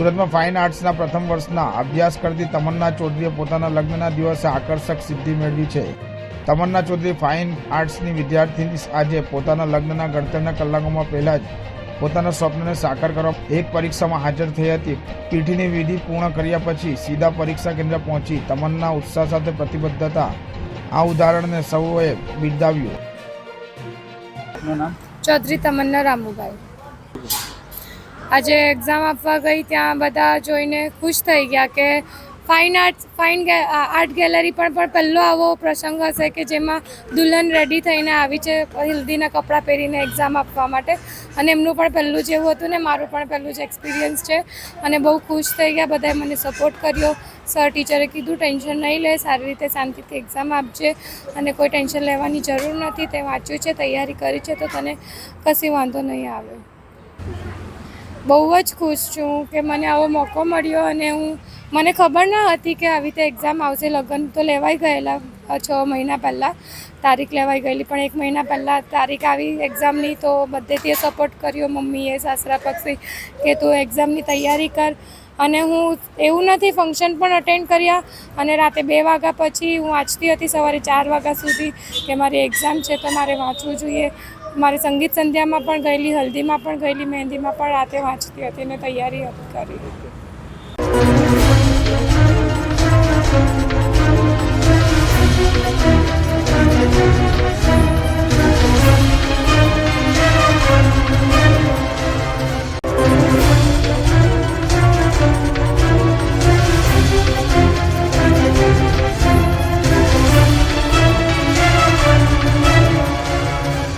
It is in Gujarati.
સુરતમાં ફાઇન આર્ટ્સના પ્રથમ વર્ષના અભ્યાસ કરતી તમન્ના ચૌધરીએ પોતાના લગ્નના દિવસે આકર્ષક સિદ્ધિ મેળવી છે. તમન્ના ચૌધરી ફાઇન આર્ટ્સની વિદ્યાર્થીની આજે પોતાના લગ્નના ગણતરીના કલાકોમાં પહેલા જ પોતાના સ્વપ્નને સાકાર કરવા એક પરીક્ષામાં હાજર થઈ હતી. પીઠીની વિધિ પૂર્ણ કર્યા પછી સીધા પરીક્ષા કેન્દ્ર પહોંચી તમન્ના ઉત્સાહ સાથે પ્રતિબદ્ધતા આ ઉદાહરણને સૌએ બિરદાવ્યું. ચૌધરી તમન્ના રામુભાઈ. આજે એક્ઝામ આપવા ગઈ ત્યાં બધા જોઈને ખુશ થઈ ગયા કે fine art fine art gallery પણ પણ પહેલો આવો પ્રસંગ હશે કે જેમાં દુલ્હન રેડી થઈને આવી છે હલ્દીના કપડાં પહેરીને એક્ઝામ આપવા માટે. અને એમનું પણ પહેલું જેવું હતું ને, મારું પણ પહેલું જ એક્સપિરિયન્સ છે. અને બહુ ખુશ થઈ ગયા, બધાએ મને સપોર્ટ કર્યો. સર ટીચરે કીધું ટેન્શન નહીં લે, સારી રીતે શાંતિથી એક્ઝામ આપજે. અને કોઈ ટેન્શન લેવાની જરૂર નથી. તે વાંચ્યું છે, તૈયારી કરી છે, તો તને કશી વાંધો નહીં આવે. બહુ જ ખુશ છું કે મને આવો મોકો મળ્યો અને હું મને ખબર ન હતી કે આવી રીતે એક્ઝામ આવશે. લગ્ન તો લેવાઈ ગયેલા છ મહિના પહેલાં. તારીખ લેવાઈ ગયેલી, પણ એક મહિના પહેલાં તારીખ આવી એક્ઝામની તો બધેથી સપોર્ટ કર્યો મમ્મીએ, સાસરા પક્ષી, કે તું એક્ઝામની તૈયારી કર. અને હું એવું નથી ફંક્શન પણ અટેન્ડ કર્યા. અને રાતે બે વાગ્યા પછી હું વાંચતી હતી સવારે ચાર વાગ્યા સુધી કે મારી એક્ઝામ છે તો મારે વાંચવું જોઈએ. મારે સંગીત સંધ્યામાં પણ ગયેલી, હલ્દીમાં પણ ગયેલી, મહેંદીમાં પણ રાતે વાંચતી હતી અને તૈયારી હતી કરી.